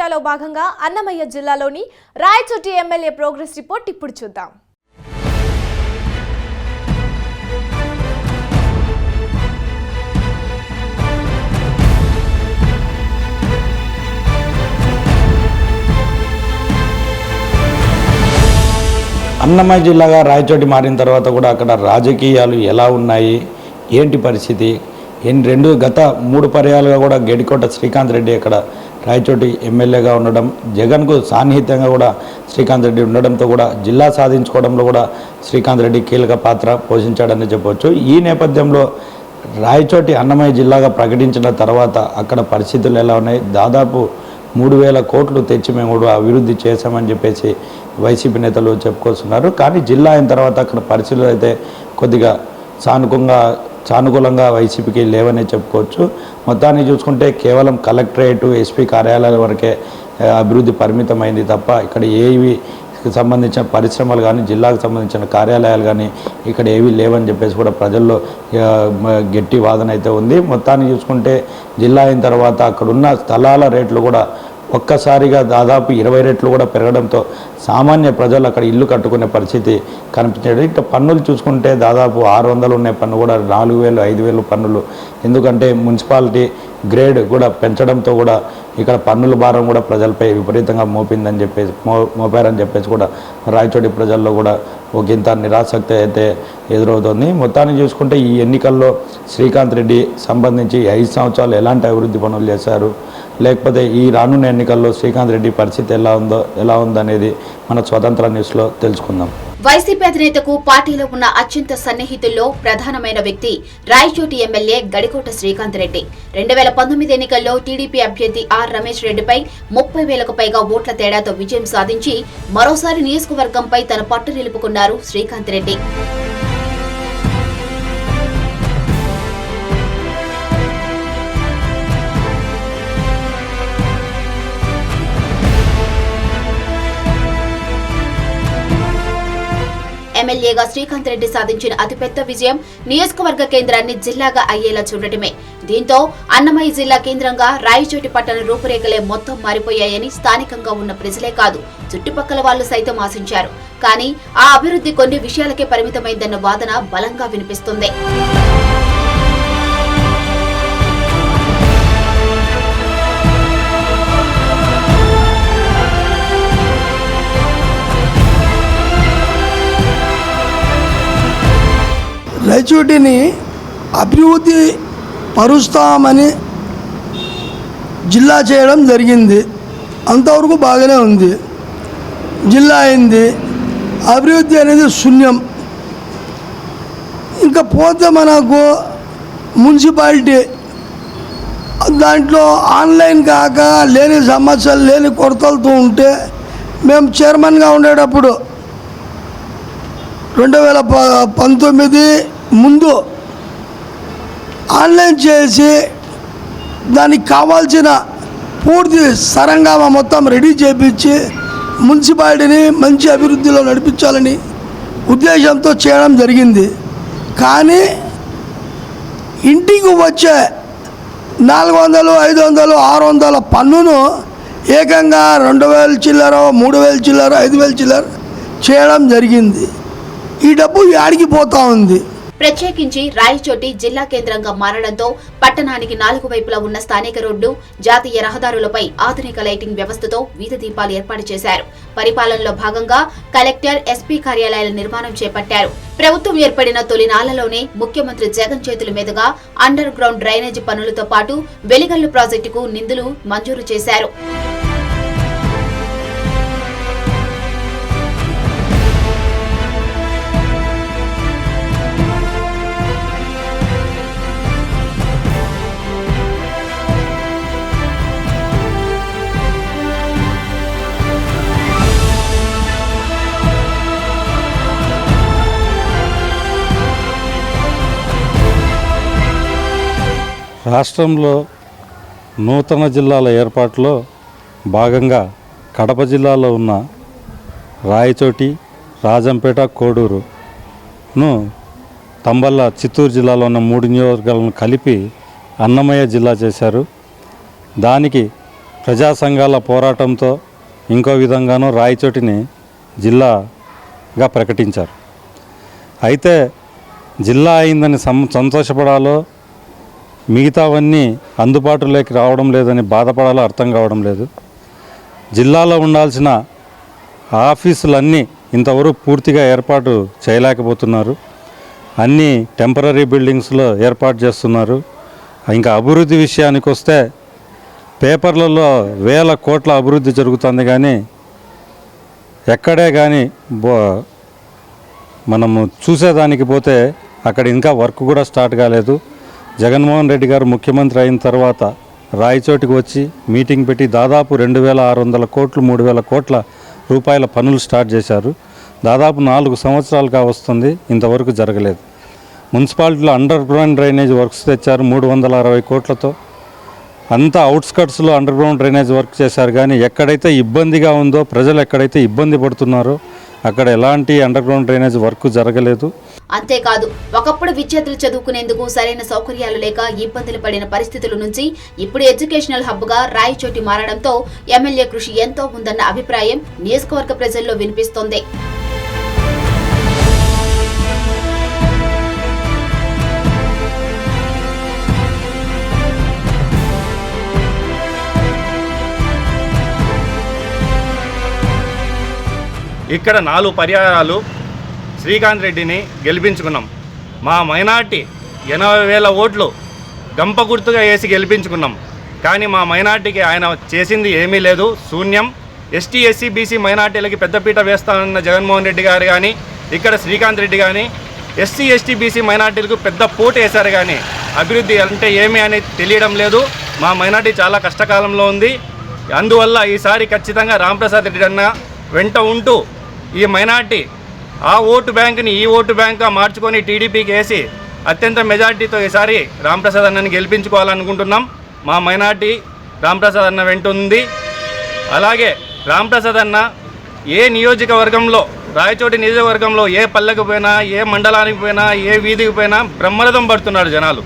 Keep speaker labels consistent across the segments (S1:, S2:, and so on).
S1: జాబితాలో భాగంగా అన్నమయ్య జిల్లాలోని రాయచోటి ఎమ్మెల్యే ప్రోగ్రెస్ రిపోర్ట్ ఇప్పుడు చూద్దాం.
S2: అన్నమయ్య జిల్లాగా రాయచోటి మారిన తర్వాత కూడా అక్కడ రాజకీయాలు ఎలా ఉన్నాయి? ఏంటి పరిస్థితి? ఎన్ని రెండు గత మూడు పర్యాలుగా కూడా గెడికోట శ్రీకాంత్ రెడ్డి అక్కడ రాయచోటి ఎమ్మెల్యేగా ఉండడం జగన్కు సాన్నిహిత్యంగా కూడా శ్రీకాంత్ రెడ్డి ఉండడంతో కూడా జిల్లా సాధించుకోవడంలో కూడా శ్రీకాంత్ రెడ్డి కీలక పాత్ర పోషించాడని చెప్పవచ్చు ఈ నేపథ్యంలో రాయచోటి అన్నమయ్య జిల్లాగా ప్రకటించిన తర్వాత అక్కడ పరిస్థితులు ఎలా ఉన్నాయి? దాదాపు మూడు వేల కోట్లు తెచ్చి మేము కూడా అభివృద్ధి చేశామని చెప్పేసి వైసీపీ నేతలు చెప్పుకొస్తున్నారు. కానీ జిల్లా అయిన తర్వాత అక్కడ పరిస్థితులు అయితే కొద్దిగా సానుకూలంగా సానుకూలంగా వైసీపీకి లేవనే చెప్పుకోవచ్చు. మొత్తాన్ని చూసుకుంటే కేవలం కలెక్టరేటు ఎస్పీ కార్యాలయాల వరకే అభివృద్ధి పరిమితమైంది తప్ప ఇక్కడ ఏవి సంబంధించిన పరిశ్రమలు కానీ జిల్లాకు సంబంధించిన కార్యాలయాలు కానీ ఇక్కడ ఏవి లేవని చెప్పేసి కూడా ప్రజల్లో గట్టి వాదన అయితే ఉంది. మొత్తాన్ని చూసుకుంటే జిల్లా అయిన తర్వాత అక్కడున్న స్థలాల రేట్లు కూడా ఒక్కసారిగా దాదాపు ఇరవై రెట్లు కూడా పెరగడంతో సామాన్య ప్రజలు అక్కడ ఇల్లు కట్టుకునే పరిస్థితి కనిపించేది ఇట్లా పన్నులు చూసుకుంటే దాదాపు ఆరు వందలు ఉన్న పన్ను కూడా నాలుగు వేలు ఐదు వేలు పన్నులు. ఎందుకంటే మున్సిపాలిటీ గ్రేడ్ కూడా పెంచడంతో కూడా ఇక్కడ పన్నుల భారం కూడా ప్రజలపై విపరీతంగా మోపిందని చెప్పేసి మో మోపారని చెప్పేసి కూడా రాయచోటి ప్రజల్లో కూడా ఒక ఇంత నిరాసక్తి అయితే ఎదురవుతుంది. మొత్తాన్ని చూసుకుంటే ఈ ఎన్నికల్లో శ్రీకాంత్ రెడ్డి సంబంధించి ఐదు సంవత్సరాలు ఎలాంటి అభివృద్ధి పనులు చేశారు? లేకపోతే ఈ రానున్న ఎన్నికల్లో శ్రీకాంత్ రెడ్డి పరిస్థితి ఎలా ఉందో ఎలా ఉందనేది మన స్వతంత్ర న్యూస్లో తెలుసుకుందాం.
S3: వైసీపీ అధినేతకు పార్టీలో ఉన్న అత్యంత సన్నిహితుల్లో ప్రధానమైన వ్యక్తి రాయచోటి ఎమ్మెల్యే గడికోట శ్రీకాంత్ రెడ్డి. రెండు వేల పంతొమ్మిది ఎన్నికల్లో టీడీపీ అభ్యర్థి ఆర్ రమేష్ రెడ్డిపై ముప్పై వేలకు పైగా ఓట్ల తేడాతో విజయం సాధించి మరోసారి నియోజకవర్గంపై తన పట్టు నిలుపుకున్నారు శ్రీకాంత్ రెడ్డి. ఎమ్మెల్యేగా శ్రీకాంత్ రెడ్డి సాధించిన అతిపెద్ద విజయం నియోజకవర్గ కేంద్రాన్ని జిల్లాగా అయ్యేలా చూడటమే. దీంతో అన్నమయ్య జిల్లా కేంద్రంగా రాయచోటి పట్టణ రూపురేఖలే మొత్తం మారిపోయాయని స్థానికంగా ఉన్న ప్రజలే కాదు చుట్టుపక్కల వాళ్ళు సైతం ఆశించారు. కానీ ఆ అభివృద్ధి కొన్ని విషయాలకే పరిమితమైందన్న వాదన బలంగా వినిపిస్తుంది.
S4: రైచోటిని అభివృద్ధి పరుస్తామని జిల్లా చేయడం జరిగింది. అంతవరకు బాగానే ఉంది. జిల్లా అయింది. అభివృద్ధి అనేది శూన్యం. ఇంకా పోతే మనకు మున్సిపాలిటీ దాంట్లో ఆన్లైన్ కాక లేని సమస్యలు లేని కొరతలతో ఉంటే మేము చైర్మన్గా ఉండేటప్పుడు రెండు వేల ప పంతొమ్మిది ముందు ఆన్లైన్ చేసి దానికి కావాల్సిన పూర్తి సరంగా మొత్తం రెడీ చేపించి మున్సిపాలిటీని మంచి అభివృద్ధిలో నడిపించాలని ఉద్దేశంతో చేయడం జరిగింది. కానీ ఇంటికి వచ్చే నాలుగు వందలు ఐదు వందలు ఆరు వందల పన్నును ఏకంగా రెండు వేల చిల్లర మూడు వేల చిల్లర ఐదు వేల చిల్లర చేయడం జరిగింది. ఈ డబ్బు యాడికి పోతా ఉంది?
S3: ప్రత్యేకించి రాయచోటి జిల్లా కేంద్రంగా మారడంతో పట్టణానికి నాలుగు వైపులా ఉన్న స్థానిక రోడ్డు జాతీయ రహదారులపై ఆధునిక లైటింగ్ వ్యవస్థతో వీధి దీపాలు ఏర్పాటు చేశారు. పరిపాలనలో భాగంగా కలెక్టర్ ఎస్పీ కార్యాలయాల నిర్మాణం చేపట్టారు. ప్రభుత్వం ఏర్పడిన తొలి నాళ్ళలోనే ముఖ్యమంత్రి జగన్ చేతుల మీదుగా అండర్ గ్రౌండ్ డ్రైనేజీ పనులతో పాటు వెలిగల్లు ప్రాజెక్టుకు నిధులు మంజూరు చేశారు.
S5: రాష్ట్రంలో నూతన జిల్లాల ఏర్పాటులో భాగంగా కడప జిల్లాలో ఉన్న రాయచోటి రాజంపేట కోడూరును తంబల్ల చిత్తూరు జిల్లాలో ఉన్న మూడు నియోజకవర్గాలను కలిపి అన్నమయ్య జిల్లా చేశారు. దానికి ప్రజా సంఘాల పోరాటంతో ఇంకో విధంగానూ రాయచోటిని జిల్లాగా ప్రకటించారు. అయితే జిల్లా అయిందని సం సంతోషపడాలో మిగతావన్నీ అందుబాటులోకి రావడం లేదని బాధపడాలో అర్థం కావడం లేదు. జిల్లాలో ఉండాల్సిన ఆఫీసులన్నీ ఇంతవరకు పూర్తిగా ఏర్పాటు చేయలేకపోతున్నారు. అన్నీ టెంపరీ బిల్డింగ్స్లో ఏర్పాటు చేస్తున్నారు. ఇంకా అభివృద్ధి విషయానికి వస్తే పేపర్లలో వేల కోట్ల అభివృద్ధి జరుగుతుంది కానీ ఎక్కడే కానీ బో మనము చూసేదానికి పోతే అక్కడ ఇంకా వర్క్ కూడా స్టార్ట్ కాలేదు. జగన్మోహన్ రెడ్డి గారు ముఖ్యమంత్రి అయిన తర్వాత రాయచోటికి వచ్చి మీటింగ్ పెట్టి దాదాపు రెండు వేల ఆరు వందల కోట్లు మూడు వేల కోట్ల రూపాయల పనులు స్టార్ట్ చేశారు. దాదాపు నాలుగు సంవత్సరాలుగా వస్తుంది ఇంతవరకు జరగలేదు. మున్సిపాలిటీలో అండర్ గ్రౌండ్ డ్రైనేజ్ వర్క్స్ తెచ్చారు మూడు వందల అరవై కోట్లతో. అంతా అవుట్స్కట్స్లో అండర్ గ్రౌండ్ డ్రైనేజ్ వర్క్ చేశారు కానీ ఎక్కడైతే ఇబ్బందిగా ఉందో ప్రజలు ఎక్కడైతే ఇబ్బంది పడుతున్నారో అక్కడ ఎలాంటి అండర్ గ్రౌండ్ డ్రైనేజ్ వర్క్ జరగలేదు.
S3: అంతేకాదు ఒకప్పుడు విద్యార్థులు చదువుకునేందుకు సరైన సౌకర్యాలు లేక ఇబ్బందులు పడిన పరిస్థితుల నుంచి ఇప్పుడు ఎడ్యుకేషనల్ హబ్గా రాయచోటి మారడంతో ఎమ్మెల్యే కృషి ఎంతో ఉందన్న అభిప్రాయం నియోజకవర్గ ప్రజల్లో వినిపిస్తోంది.
S6: ఇక్కడ నాలుగు పర్యాయాలు శ్రీకాంత్ రెడ్డిని గెలిపించుకున్నాం. మా మైనార్టీ ఎనభై వేల ఓట్లు గంప గుర్తుగా వేసి గెలిపించుకున్నాం. కానీ మా మైనార్టీకి ఆయన చేసింది ఏమీ లేదు శూన్యం. ఎస్టీ ఎస్సీ బీసీ మైనార్టీలకి పెద్దపీట వేస్తానన్న జగన్మోహన్ రెడ్డి గారు కానీ ఇక్కడ శ్రీకాంత్ రెడ్డి కానీ ఎస్సీ ఎస్టీ బీసీ మైనార్టీలకు పెద్ద పోటు వేశారు కానీ అభివృద్ధి అంటే ఏమి అని తెలియడం లేదు. మా మైనార్టీ చాలా కష్టకాలంలో ఉంది. అందువల్ల ఈసారి ఖచ్చితంగా రాంప్రసాద్ రెడ్డి అన్న వెంట ఉంటూ ఈ మైనార్టీ ఆ ఓటు బ్యాంకుని ఈ ఓటు బ్యాంక్గా మార్చుకొని టీడీపీకి వేసి అత్యంత మెజార్టీతో ఈసారి రాంప్రసాద్ అన్నని గెలిపించుకోవాలనుకుంటున్నాం. మా మైనార్టీ రాంప్రసాద్ అన్న వెంటుంది అలాగే రాంప్రసాద్ అన్న ఏ నియోజకవర్గంలో రాయచోటి నియోజకవర్గంలో ఏ పల్లెకు పోయినా ఏ మండలానికి పోయినా ఏ వీధికి పోయినా బ్రహ్మరథం పడుతున్నారు జనాలు.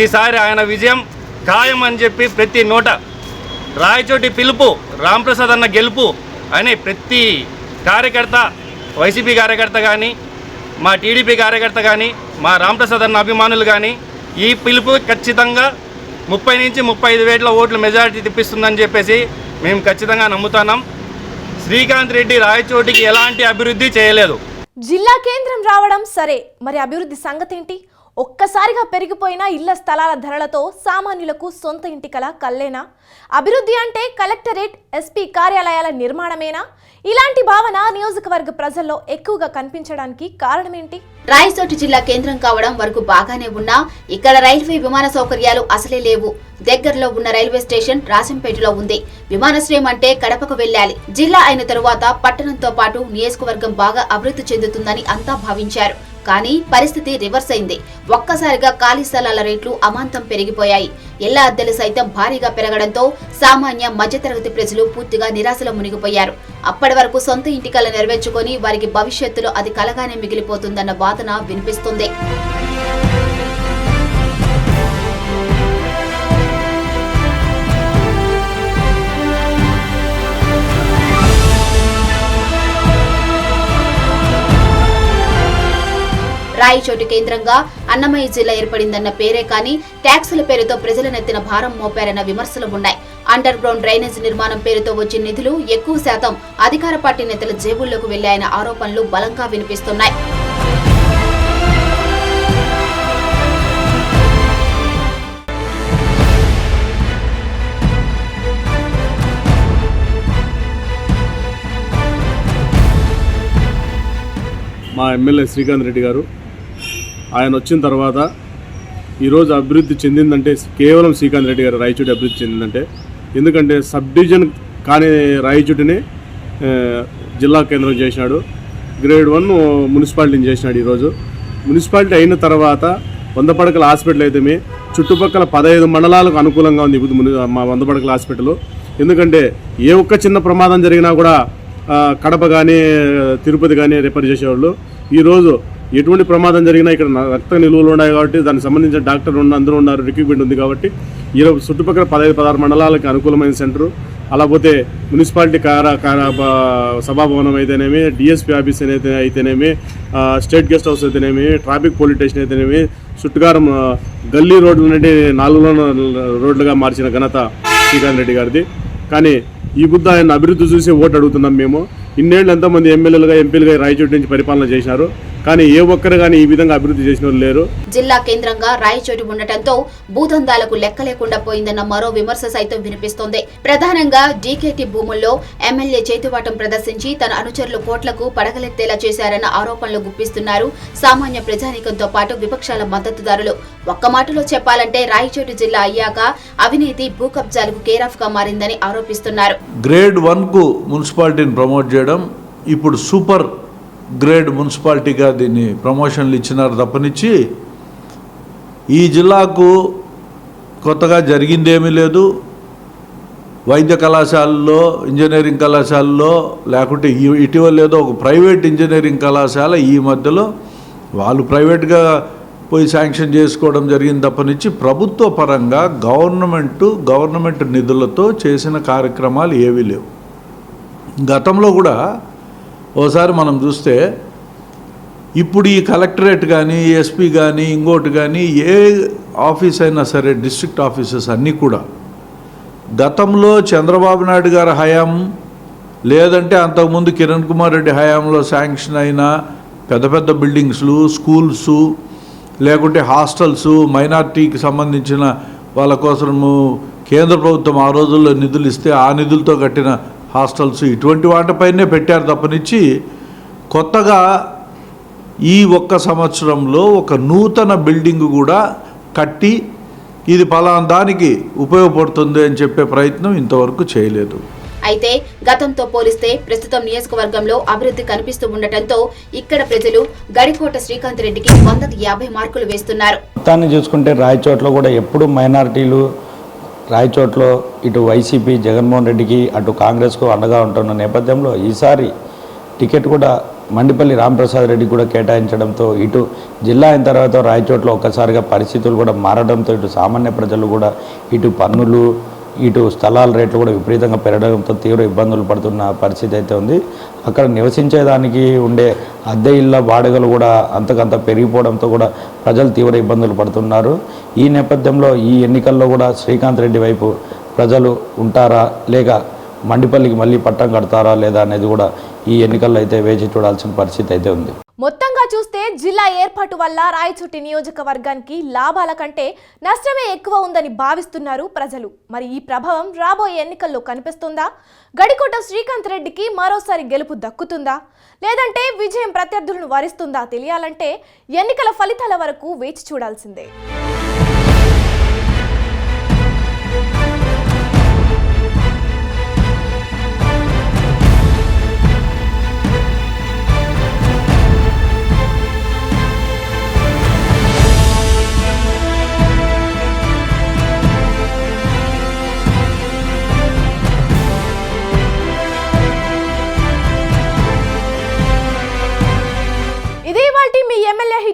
S6: ఈసారి ఆయన విజయం ఖాయం అని చెప్పి ప్రతి నోట రాయచోటి పిలుపు రాంప్రసాద్ అన్న గెలుపు అని ప్రతి కార్యకర్త వైసీపీ కార్యకర్త కానీ మా టీడీపీ కార్యకర్త కానీ మా రామప్రసాద్ అన్న అభిమానులు కానీ ఈ పిలుపు ఖచ్చితంగా ముప్పై నుంచి ముప్పై ఐదు వేల ఓట్ల మెజారిటీ తెప్పిస్తుందని చెప్పేసి మేము ఖచ్చితంగా నమ్ముతున్నాం. శ్రీకాంత్ రెడ్డి రాయచోటికి ఎలాంటి అభివృద్ధి చేయలేదు.
S1: జిల్లా కేంద్రం రావడం సరే. మరి అభివృద్ధి సంగతి ఏంటి ఒక్కసారిగా పెరిగిపోయిన ఇళ్ళ స్థలాల ధరలతో సామాన్యులకు సొంత ఇంటి కల కల్లేనా? అభివృద్ధి అంటే కలెక్టరేట్ ఎస్పీ కార్యాలయాల నిర్మాణమేనా? ఇలాంటి భావన నియోజకవర్గ ప్రజల్లో ఎక్కువగా కనిపించడానికి కారణమేంటి?
S3: రాయచోటి జిల్లా కేంద్రం కావడం వరకు బాగానే ఉన్నా ఇక్కడ రైల్వే విమాన సౌకర్యాలు అసలే లేవు. దగ్గరలో ఉన్న రైల్వే స్టేషన్ రాజంపేటలో ఉంది. విమానాశ్రయం అంటే కడపకు వెళ్ళాలి. జిల్లా అయిన తరువాత పట్టణంతో పాటు నియోజకవర్గం బాగా అభివృద్ధి చెందుతుందని అంతా భావించారు. కానీ పరిస్థితి రివర్స్ అయింది. ఒక్కసారిగా ఖాళీ స్థలాల రేట్లు అమాంతం పెరిగిపోయాయి. ఇళ్ళ అద్దెలు సైతం భారీగా పెరగడంతో సామాన్య మధ్యతరగతి ప్రజలు పూర్తిగా నిరాశలో మునిగిపోయారు. అప్పటి వరకు సొంత ఇంటి నెరవేర్చుకొని వారికి భవిష్యత్తులో అది కలగానే మిగిలిపోతుందన్న వాదన వినిపిస్తుంది. రాయచోటి కేంద్రంగా అన్నమయ్య జిల్లా ఏర్పడిందన్న పేరే కానీ ట్యాక్సుల పేరుతో ప్రజల నెత్తిన భారం మోపారన్న విమర్శలు ఉన్నాయి. అండర్ గ్రౌండ్ డ్రైనేజ్ నిర్మాణం పేరుతో వచ్చిన నిధులు ఎక్కువ శాతం అధికార పార్టీ నేతల జేబుల్లోకి వెళ్ళాయన్న ఆరోపణలు బలంగా వినిపిస్తున్నాయి.
S7: మా ఎమ్మెల్యే శ్రీకాంత్ రెడ్డి గారు. ఆయన వచ్చిన తర్వాత ఈరోజు అభివృద్ధి చెందిందంటే కేవలం శ్రీకాంత్ రెడ్డి గారు రాయచూటి అభివృద్ధి చెందిందంటే. ఎందుకంటే సబ్ డివిజన్ కాని రాయచూటిని జిల్లా కేంద్రం చేసినాడు గ్రేడ్ వన్ మున్సిపాలిటీని చేసినాడు ఈరోజు మున్సిపాలిటీ అయిన తర్వాత వంద పడకల హాస్పిటల్ అయితేమే చుట్టుపక్కల పదహైదు మండలాలకు అనుకూలంగా ఉంది ఇప్పుడు మా వంద పడకల హాస్పిటల్. ఎందుకంటే ఏ ఒక్క చిన్న ప్రమాదం జరిగినా కూడా కడప కానీ తిరుపతి కానీ రిఫర్ చేసేవాళ్ళు. ఈరోజు ఎటువంటి ప్రమాదం జరిగినా ఇక్కడ రక్త నిలువలు ఉన్నాయి కాబట్టి దానికి సంబంధించిన డాక్టర్ ఉన్న అందరూ ఉన్నారు రిక్రూట్మెంట్ ఉంది కాబట్టి ఈరోజు చుట్టుపక్కల పదహైదు పదహారు మండలాలకు అనుకూలమైన సెంటరు. అలాపోతే మున్సిపాలిటీ కార కార సభాభవనం అయితేనేమి డిఎస్పీ ఆఫీస్ అయితే అయితేనేమి స్టేట్ గెస్ట్ హౌస్ అయితేనేమి ట్రాఫిక్ పోలీస్ స్టేషన్ అయితేనేమి చుట్టుకారం గల్లీ రోడ్ల నుండి నాలుగు రోడ్లుగా మార్చిన ఘనత శ్రీకాంత్ రెడ్డి గారిది. కానీ ఈ బుద్ధ ఆయన అభివృద్ధి చూసి ఓటు అడుగుతున్నాం మేము. ఇన్నేళ్ళు ఎంతమంది ఎమ్మెల్యేలుగా ఎంపీలుగా రాయచోటి నుంచి పరిపాలన చేశారు. కానీ ఏ ఒక్కరు కానీ ఈ విధంగా అభివృద్ధి చేసిన లేరు.
S3: జిల్లా కేంద్రంగా రాయచోటి ఉండటంతో భూదందాలకు లెక్క లేకుండా పోయిందన్న మరో విమర్శ సైతం వినిపిస్తోంది. ప్రధానంగా డీకేటీ భూముల్లో ఎమ్మెల్యే చేతివాటం ప్రదర్శించి తన అనుచరులు కోట్లకు పడగలెత్తేలా చేశారన్న ఆరోపణలు గుప్పిస్తున్నారు. సామాన్య ప్రజానీకంతో పాటు విపక్షాల మద్దతుదారులు. ఒక్క మాటలో చెప్పాలంటే రాయచోటి జిల్లా అయ్యాక అవినీతి భూ కబ్జాలకు కేరాఫ్గా మారిందని ఆరోపిస్తున్నారు.
S8: గ్రేడ్ వన్కు మున్సిపాలిటీని ప్రమోట్ చేయడం ఇప్పుడు సూపర్ గ్రేడ్ మున్సిపాలిటీగా దీన్ని ప్రమోషన్లు ఇచ్చినారు తప్పనిచ్చి ఈ జిల్లాకు కొత్తగా జరిగిందేమీ లేదు. వైద్య కళాశాలలో ఇంజనీరింగ్ కళాశాలలో లేకుంటే ఇటీవల ఏదో ఒక ప్రైవేట్ ఇంజనీరింగ్ కళాశాల ఈ మధ్యలో వాళ్ళు ప్రైవేట్గా పోయి శాంక్షన్ చేసుకోవడం జరిగింది తప్పనిచ్చి ప్రభుత్వ పరంగా గవర్నమెంట్ గవర్నమెంట్ నిధులతో చేసిన కార్యక్రమాలు ఏవీ లేవు. గతంలో కూడా ఓసారి మనం చూస్తే ఇప్పుడు ఈ కలెక్టరేట్ కానీ ఎస్పీ కానీ ఇంకోటి కానీ ఏ ఆఫీస్ అయినా సరే డిస్ట్రిక్ట్ ఆఫీసెస్ అన్నీ కూడా గతంలో చంద్రబాబు నాయుడు గారి హయాం లేదంటే అంతకుముందు కిరణ్ కుమార్ రెడ్డి హయాంలో శాంక్షన్ అయిన పెద్ద పెద్ద బిల్డింగ్స్లు స్కూల్సు లేకుంటే హాస్టల్స్ మైనార్టీకి సంబంధించిన వాళ్ళ కోసము కేంద్ర ప్రభుత్వం ఆ రోజుల్లో నిధులు ఇస్తే ఆ నిధులతో కట్టిన హాస్టల్స్ ఇటువంటి వాటిపైనే పెట్టారు తప్పనిచ్చి కొత్తగా ఈ ఒక్క సంవత్సరంలో ఒక నూతన బిల్డింగ్ కూడా కట్టి ఇది పలానా దానికి ఉపయోగపడుతుంది అని చెప్పే ప్రయత్నం ఇంతవరకు చేయలేదు.
S3: అయితే గతంతో పోలిస్తే ప్రస్తుతం నియోజకవర్గంలో అభివృద్ధి కనిపిస్తూ ఉండటంతో ఇక్కడ ప్రజలు గడికోట శ్రీకాంత్ రెడ్డికి వందకు యాభై మార్కులు వేస్తున్నారు.
S2: మొత్తాన్ని చూసుకుంటే రాయచోట్లో కూడా ఎప్పుడు మైనారిటీలు రాయచోట్లో ఇటు వైసీపీ జగన్మోహన్ రెడ్డికి అటు కాంగ్రెస్కు అండగా ఉంటున్న నేపథ్యంలో ఈసారి టికెట్ కూడా మండిపల్లి రాంప్రసాద్ రెడ్డి కూడా కేటాయించడంతో ఇటు జిల్లా అయిన తర్వాత రాయచోట్లో ఒక్కసారిగా పరిస్థితులు కూడా మారడంతో ఇటు సామాన్య ప్రజలు కూడా ఇటు పన్నులు ఇటు స్థలాల రేట్లు కూడా విపరీతంగా పెరగడంతో తీవ్ర ఇబ్బందులు పడుతున్న పరిస్థితి అయితే ఉంది. అక్కడ నివసించేదానికి ఉండే అద్దె ఇళ్ళ వాడగలు కూడా అంతకంత పెరిగిపోవడంతో కూడా ప్రజలు తీవ్ర ఇబ్బందులు పడుతున్నారు. ఈ నేపథ్యంలో ఈ ఎన్నికల్లో కూడా శ్రీకాంత్ రెడ్డి వైపు ప్రజలు ఉంటారా? లేక మండిపల్లికి మళ్ళీ పట్టం కడతారా లేదా అనేది కూడా ఈ ఎన్నికల్లో అయితే వేచి చూడాల్సిన పరిస్థితి అయితే ఉంది.
S1: మొత్తంగా చూస్తే జిల్లా ఏర్పాటు వల్ల రాయచోటి నియోజకవర్గానికి లాభాల కంటే నష్టమే ఎక్కువ ఉందని భావిస్తున్నారు ప్రజలు. మరి ఈ ప్రభావం రాబోయే ఎన్నికల్లో కనిపిస్తుందా? గడికోట శ్రీకాంత్ రెడ్డికి మరోసారి గెలుపు దక్కుతుందా? లేదంటే విజయం ప్రత్యర్థులను వరిస్తుందా తెలియాలంటే ఎన్నికల ఫలితాల వరకు వేచి చూడాల్సిందే.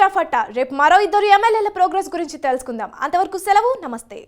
S1: ఎమ్మెల్యే రేపు మరో ఇద్దరు ఎమ్మెల్యేల ప్రోగ్రెస్ గురించి తెలుసుకుందాం. అంతవరకు సెలవు నమస్తే.